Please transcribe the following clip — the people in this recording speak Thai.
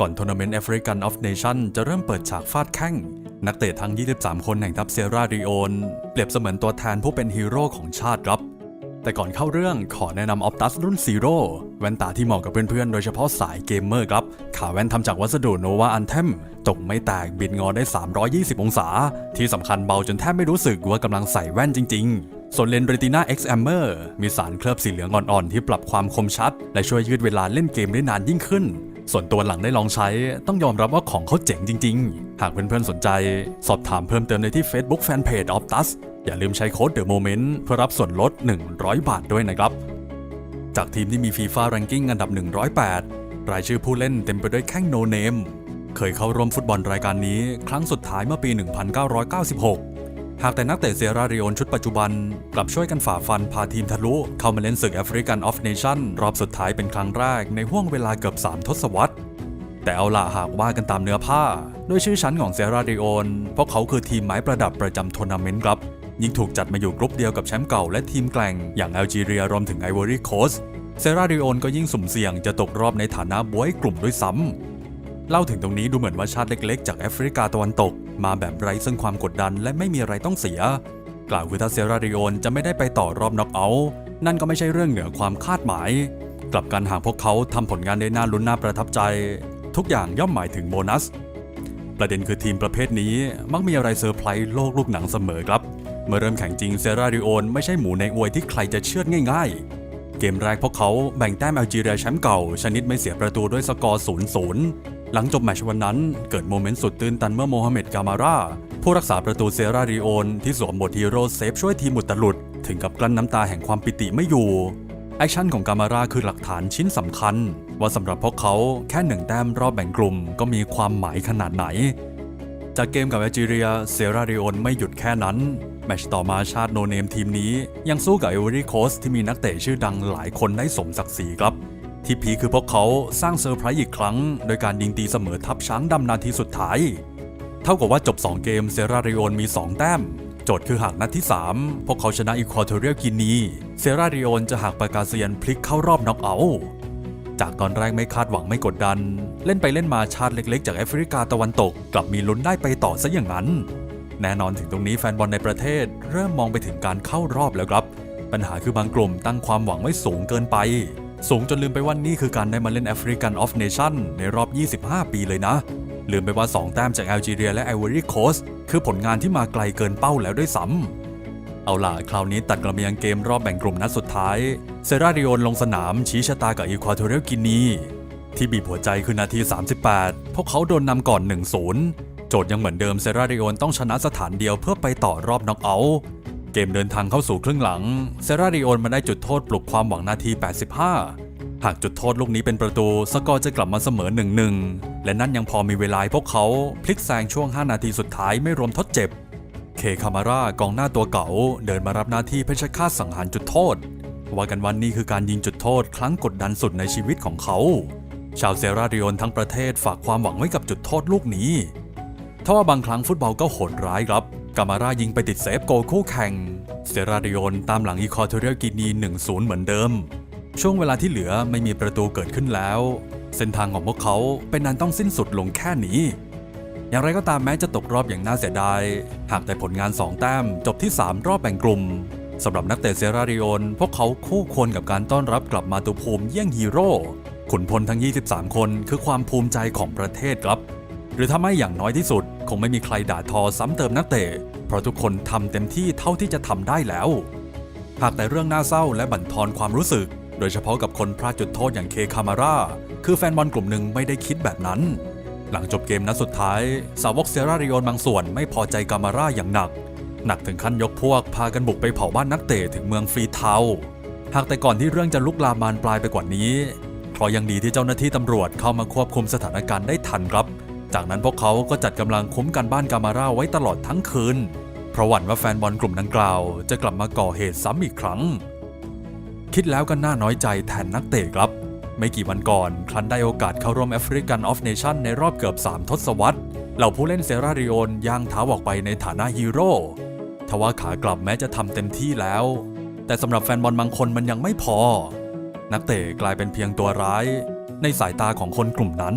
ก่อนทัวร์นาเมนต์แอฟริกันออฟเนชั่นจะเริ่มเปิดฉากฟาดแข้ง นักเตะทั้ง 23 คนแห่งทัพเซราริโอน เปรียบเสมือนตัวแทนผู้เป็นฮีโร่ของชาติครับ แต่ก่อนเข้าเรื่องขอแนะนำออ t ตัสรุ่นซีโร่แว่นตาที่เหมาะกับเพื่อนๆ โดยเฉพาะสายเกมเมอร์ครับ ขาแว่นทำจากวัสดุโนวาอันเทมตกไม่แตกบิดงอได้ 320 องศา ที่สำคัญเบาจนแทบไม่รู้สึกว่ากำลังใส่แว่นจริง ๆ ส่วนเลนส์ Retina X Amber มีสารเคลือบสีเหลืองอ่อนๆ ที่ปรับความคมชัด และช่วยยืดเวลาเล่นเกมได้นานยิ่งขึ้น ส่วนตัวหลังได้ลองใช้ ต้องยอมรับว่าของเขาเจ๋งจริง ๆ หากเพื่อนๆ สนใจ สอบถามเพิ่มเติมในที่ Facebook Fanpage Optus อย่าลืมใช้โค้ด The Moment เพื่อรับส่วนลด 100 บาทด้วยนะครับ จากทีมที่มีฟีฟ่า r รงกิ้งอันดับ 108 รายชื่อผู้เล่นเต็มไปด้วยแข้งโนเนม เคยเข้าร่วมฟุตบอลรายการนี้ ครั้งสุดท้ายเมื่อปี 1996 หากแต่นักเตะเซราริโอนชุดปัจจุบัน กลับช่วยกันฝ่าฟันพาทีมทะลุ เข้ามาเล่นศึกแอฟริกันออฟเนชั่นรอบสุดท้ายเป็นครั้งแรกในห่วงเวลาเกือบ 3 ทศวรรษ แต่เอาล่ะหากว่ากันตามเนื้อผ้า ด้วยชื่อชั้นของเซราริโอนพวกเขาคือทีมไม้ประดับประจำทัวร์นาเมนต์ครับ ยิ่งถูกจัดมาอยู่กรุ๊ปเดียวกับแชมป์เก่าและทีมแกล่งอย่างแอลจีเรียรวมถึงไอวอรี่โคสเซราริโอนก็ยิ่งสุ่มเสี่ยงจะตกรอบในฐานะบวยกลุ่มด้วยซ้ำเล่าถึงตรงนี้ดูเหมือนว่าชาติเล็กๆ จากแอฟริกาตะวันตก มาแบบไร้ซึ่งความกดดันและไม่มีอะไรต้องเสีย กล่าวคือถ้าเซราริโอนจะไม่ได้ไปต่อรอบน็อกเอาท์นั่นก็ไม่ใช่เรื่องเหนือความคาดหมาย กลับกันหากพวกเขาทำผลงานได้น่าลุ้นน่าประทับใจ ทุกอย่างย่อมหมายถึงโบนัส ประเด็นคือทีมประเภทนี้มักมีอะไรเซอร์ไพรส์โลกลูกหนังเสมอครับ เมื่อเริ่มแข่งจริงเซราริโอนไม่ใช่หมูในอวยที่ใครจะเชื่อดง่ายๆ เกมแรกพวกเขาแบ่งแต้มแอลจีเรียแชมป์เก่า ชนิดไม่เสียประตูด้วยสกอร์ 0-0 หลังจบแมชวันนั้น เกิดโมเมนต์สุดตื่นตันเมื่อโมฮัมเหม็ดกามาร่าผู้รักษาประตูเซราริโอนที่สวมบทฮีโร่เซฟช่วยทีมหมุดตลุด ถึงกับกลั้นน้ำตาแห่งความปิติไม่อยู่ แอคชั่นของกามาร่าคือหลักฐานชิ้นสำคัญ ว่าสำหรับพวกเขาแค่หนึ่งแต้มรอบแบ่งกลุ่มก็มีความหมายขนาดไหน จากเกมกับแอจีเรียเซราริโอนไม่หยุดแค่นั้นแมชต่อมาชาติโนเนมทีมนี้ ยังสู้กับเอเวอรี่โคสที่มีนักเตะชื่อดังหลายคนได้สมศักดิ์ศรีครับ ที่พีคือพวกเขาสร้างเซอร์ไพรส์อีกครั้ง โดยการยิงตีเสมอทัพช้างดำนาทีสุดท้าย เท่ากับว่าจบ 2 เกมเซราริโอนมี 2 แต้ม โจทย์คือหากนัดที่ 3 พวกเขาชนะอีควอเทเรียลกินีเซราริโอนจะหากปากกาเซียนพลิกเข้ารอบน็อกเอาท์จากตอนแรกไม่คาดหวังไม่กดดัน เล่นไปเล่นมาชาติเล็กๆ จากแอฟริกาตะวันตก กลับมีลุ้นได้ไปต่อซะอย่างนั้น แน่นอนถึงตรงนี้แฟนบอลในประเทศ เริ่มมองไปถึงการเข้ารอบแล้วครับ ปัญหาคือบางกลุ่มตั้งความหวังไว้สูงเกินไป สูงจนลืมไปว่านี่คือการได้มาเล่นแอฟริกันออฟเนชั่นในรอบ 25 ปีเลยนะ ลืมไปว่า 2 แต้มจากแอลจีเรียและไอวอรี่โคสคือผลงานที่มาไกลเกินเป้าแล้วด้วยซ้ำเอาล่ะ คราวนี้ตัดกระเมียงเกมรอบแบ่งกลุ่มนัดสุดท้าย เซราริโอนลงสนามชี้ชะตากับอีควอเทเรียลกินี ที่บีบหัวใจคือนาที 38 พวกเขาโดนนำก่อน 1-0 โจทย์ยังเหมือนเดิมเซราริโอนต้องชนะสถานเดียวเพื่อไปต่อรอบน็อกเอาท์ เกมเดินทางเข้าสู่ครึ่งหลัง เซราริโอนมาได้จุดโทษปลุกความหวังนาที 85 หากจุดโทษลูกนี้เป็นประตู สกอร์จะกลับมาเสมอ 1-1 และนั่นยังพอมีเวลาพวกเขาพลิกแซงช่วง 5 นาทีสุดท้ายไม่รวมทดเจ็บ เคคามารากองหน้าตัวเก่า เดินมารับหน้าที่เพชรฆาตสังหารจุดโทษ ว่ากันวันนี้คือการยิงจุดโทษ ครั้งกดดันสุดในชีวิตของเขา ชาวเซราริโอนทั้งประเทศฝากความหวังไว้กับจุดโทษลูกนี้ ทว่าบางครั้งฟุตบอลก็โหดร้ายครับ กามาร่ายิงไปติดเซฟโกคู่แข่ง เซราริโอนตามหลังอีคอเทเรียลกินี 1-0 เหมือนเดิม ช่วงเวลาที่เหลือไม่มีประตูเกิดขึ้นแล้ว เส้นทางของพวกเขาเป็นนันต้องสิ้นสุดลงแค่นี้ อย่างไรก็ตามแม้จะตกรอบอย่างน่าเสียดาย หากแต่ผลงาน 2 แต้มจบที่ 3 รอบแบ่งกลุ่มสำหรับนักเตะเซราริโอนพวกเขาคู่ควรกับการต้อนรับกลับมาตุภูมิเยี่ยงฮีโร่ขุนพลทั้ง 23 คนคือความภูมิใจของประเทศครับ หรือถ้าไม่อย่างน้อยที่สุด คงไม่มีใครด่าทอซ้ำเติมนักเตะ เพราะทุกคนทำเต็มที่เท่าที่จะทำได้แล้ว หากแต่เรื่องน่าเศร้าและบั่นทอนความรู้สึก โดยเฉพาะกับคนพลาดจุดโทษอย่างเคคามาร่าคือแฟนบอลกลุ่มหนึ่งไม่ได้คิดแบบนั้น หลังจบเกมนัดสุดท้าย สาวกเซราริโอนบางส่วนไม่พอใจกามาร่าอย่างหนัก หนักถึงขั้นยกพวกพากันบุกไปเผาบ้านนักเตะถึงเมืองฟรีเทาหากแต่ก่อนที่เรื่องจะลุกลามบานปลายไปกว่านี้เพราะยังดีที่เจ้าหน้าที่ตำรวจเข้ามาควบคุมสถานการณ์ได้ทันครับ จากนั้นพวกเขาก็จัดกำลังคุ้มกันบ้านกามาร่าไว้ตลอดทั้งคืน เพราะหวั่นว่าแฟนบอลกลุ่มดังกล่าว จะกลับมาก่อเหตุซ้ำอีกครั้ง คิดแล้วก็น่าน้อยใจแทนนักเตะครับ ไม่กี่วันก่อนครั้นได้โอกาสเข้าร่วมแอฟริกันออฟเนชั่นในรอบเกือบ 3 ทศวรรษ เหล่าผู้เล่นเซราริโอนย่างเท้าออกไปในฐานะฮีโร่ทว่าขากลับแม้จะทำเต็มที่แล้ว แต่สำหรับแฟนบอลบางคนมันยังไม่พอ นักเตะกลายเป็นเพียงตัวร้าย ในสายตาของคนกลุ่มนั้น